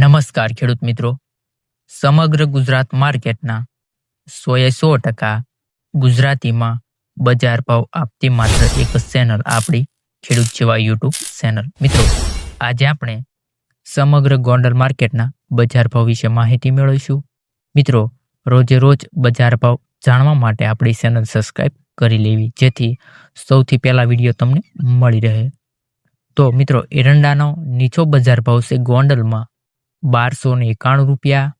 નમસ્કાર ખેડૂત મિત્રો. સમગ્ર ગુજરાત માર્કેટના સોએ સો ટકા ગુજરાતીમાં બજાર ભાવ આપતી માત્ર એક ચેનલ આપણી ખેડૂત જેવા યુટ્યુબ ચેનલ. મિત્રો, આજે આપણે સમગ્ર ગોંડલ માર્કેટના બજાર ભાવ વિશે માહિતી મેળવીશું. મિત્રો, રોજે રોજ બજાર ભાવ જાણવા માટે આપણી ચેનલ સબસ્ક્રાઈબ કરી લેવી, જેથી સૌથી પહેલા વીડિયો તમને મળી રહે. તો મિત્રો, એરંડાનો નીચો બજાર ભાવ છે ગોંડલમાં. બારસો ને એકાણું રૂપિયા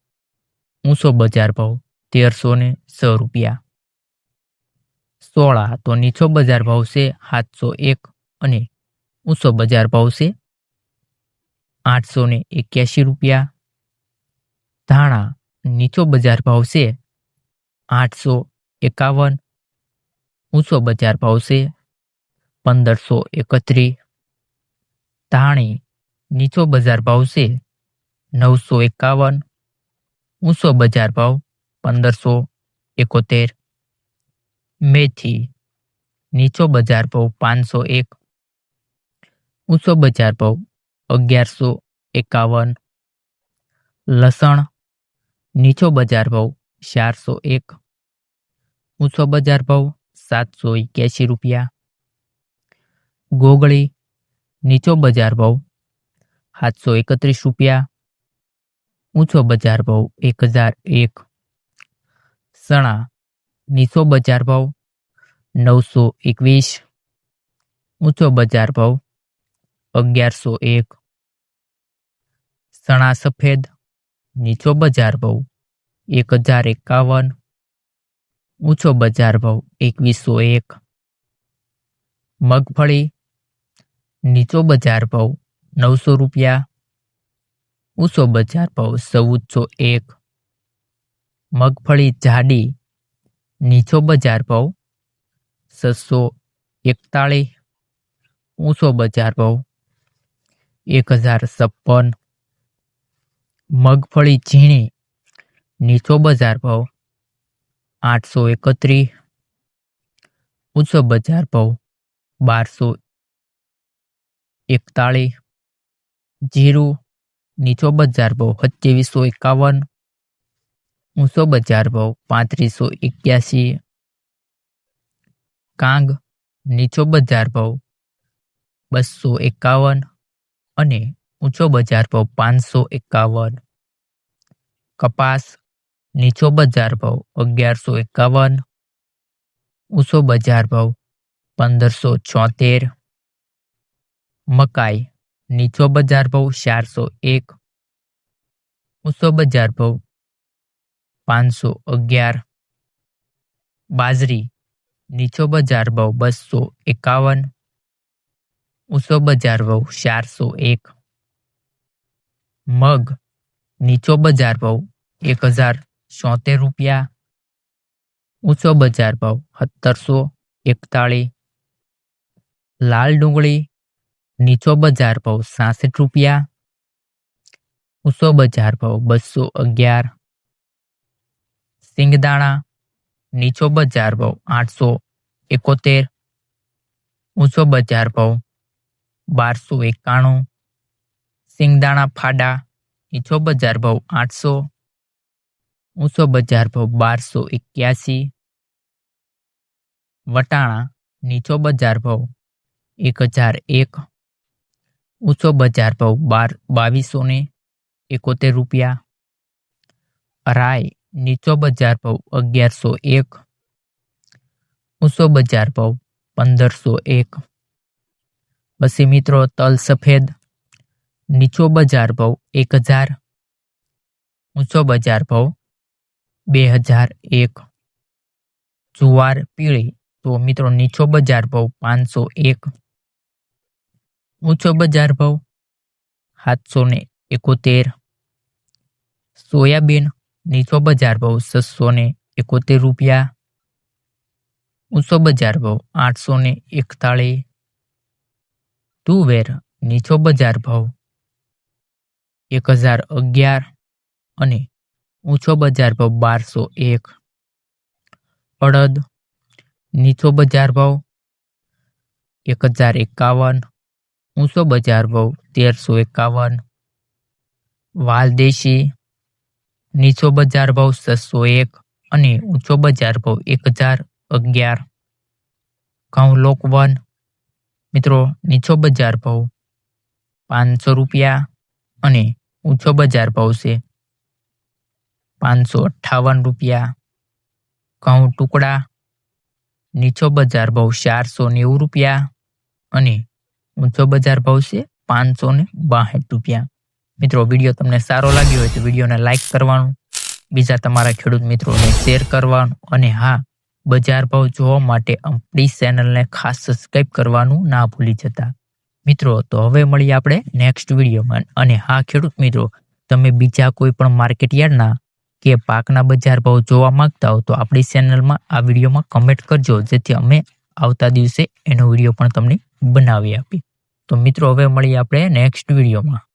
ઊંચો બજાર ભાવ તેરસો ને છ રૂપિયા. સોળા તો નીચો બજાર ભાવ છે સાતસો એક અને ઊંચો બજાર ભાવ છે આઠસો ને એક્યાસી રૂપિયા. ધાણા, નીચો બજાર ભાવ છે આઠસો એકાવન ઊંચો બજાર ભાવ છે પંદરસો એકત્રીસ. ધાણી, નીચો બજાર ભાવ છે નવસો એકાવન ઊંચો બજાર ભાવ પંદરસો એકોતેર મેથી નીચો બજાર ભાવ પાંચસો એક ઊંચો બજાર ભાવ અગિયારસો એકાવન લસણ નીચો બજાર ભાવ ચારસો એક ઊંચો બજાર ભાવ સાતસો એક્યાસી રૂપિયા ગોગળી નીચો બજાર ભાવ સાતસો એકત્રીસ રૂપિયા ઊંચો બજાર ભાવ એક હજાર એક. સણા, નીચો બજાર ભાવ નવસો એકવીસ. ઊંચો બજાર ભાવ અગિયારસો એક. સણા સફેદ, નીચો બજાર ભાવ એક હજાર એકાવન. ઊંચો બજાર ભાવ એકવીસો એક. મગફળી, નીચો બજાર ભાવ નવસો રૂપિયા. ઊંચો બજાર ભાવ ચૌદસો એક. મગફળી જાડી, નીચો બજાર ભાવ છસો એકતાળીસ. ઊંચો બજાર ભાવ એક હજાર છપ્પન. મગફળી ઝીણી, નીચો બજાર ભાવ આઠસો એકત્રીસ. ઊંચો બજાર ભાવ બારસો એકતાળીસ. જીરું નીચો બજાર ભાવ સત્યાવીસો એકાવન. ઊંચો બજાર ભાવ પાંત્રીસો એક્યાસી. કાંગ નીચો બજાર ભાવ બસો એકાવન. અને ઊંચો બજાર ભાવ પાંચસો એકાવન. કપાસ નીચો બજાર ભાવ અગિયારસો એકાવન. ઊંચો બજાર ભાવ પંદરસો છોતેર મકાઈ નીચો બજાર ભાવ ચારસો એક, ઊંચો બજાર ભાવ પાંચસો અગિયાર, બાજરી નીચો બજાર ભાવ બસો એકાવન, ઊંચો બજાર ભાવ ચારસો એક, મગ નીચો બજાર ભાવ એક હજાર છોતેર રૂપિયા, ઊંચો બજાર ભાવ સત્તરસો એકતાળીસ, લાલ ડુંગળી નીચો બજાર ભાવ સાસઠ રૂપિયા ઊંચો બજાર ભાવ બસો અગિયાર સિંગદાણા નીચો બજાર ભાવ આઠસો એકોતેર ઊંચો બજાર ભાવ બારસો એકાણું સિંગદાણા ફાડા નીચો બજાર ભાવ આઠસો ઊંચો બજાર ભાવ બારસો એક્યાસી વટાણા નીચો બજાર ભાવ એક હજાર એક ઊંચો બજાર ભાવ બાર, બાવીસો ને એકોતેર રૂપિયા. રાય, નીચો બજાર ભાવ અગિયારસો એક. ઊંચો બજાર ભાવ પંદરસો એક. પછી મિત્રો, તલ સફેદ. નીચો બજાર ભાવ એક હજાર. ઊંચો બજાર ભાવ બે હજાર એક. જુવાર પીળી, તો મિત્રો, નીચો બજાર ભાવ પાંચસો એક. ઊંચો બજાર ભાવ સાતસો ને એકોતેર. સોયાબીન નીચો બજાર ભાવ છસો ને એકોતેર રૂપિયા. ઊંચો બજાર ભાવ આઠસો ને એકતાળીસ. તુવેર નીચો બજાર ભાવ એક હજાર અગિયાર અને ઊંચો બજાર ભાવ બારસો એક. અડદ નીચો બજાર ભાવ એક હજાર એકાવન. ઊંચો બજાર ભાવ તેરસો એકાવન. વાલદેશી, નીચો બજાર ભાવ છસો એક અને ઊંચો બજાર ભાવ એક હજાર અગિયાર. ઘઉં લોકવન મિત્રો, નીચો બજાર ભાવ પાંચસો રૂપિયા અને ઊંચો બજાર ભાવ છે પાંચસો અઠ્ઠાવન રૂપિયા. ઘઉં ટુકડા, નીચો બજાર ભાવ ચારસો નેવું રૂપિયા અને ઊંચો બજાર ભાવ છે પાંચસો ને બાસઠ રૂપિયા. મિત્રો વીડિયો તમને સારો લાગ્યો હોય તો વિડીયોને લાઇક કરવાનું, બીજા તમારા ખેડૂત મિત્રોને શેર કરવાનું અને હા, બજાર ભાવ જોવા માટે આપણી ચેનલને ખાસ સબસ્ક્રાઈબ કરવાનું ના ભૂલી જતા. મિત્રો, તો હવે મળીએ આપણે નેક્સ્ટ વિડીયોમાં અને હા, ખેડૂત મિત્રો, તમે બીજા કોઈ પણ માર્કેટ યાર્ડના કે પાકના બજાર ભાવ જોવા માંગતા હો તો આપણી ચેનલમાં આ વિડીયોમાં કમેન્ટ કરજો, જેથી અમે આવતા દિવસે એનો વીડિયો પણ તમને બનાવી આપી. તો મિત્રો હવે મળીએ આપણે નેક્સ્ટ વિડીયોમાં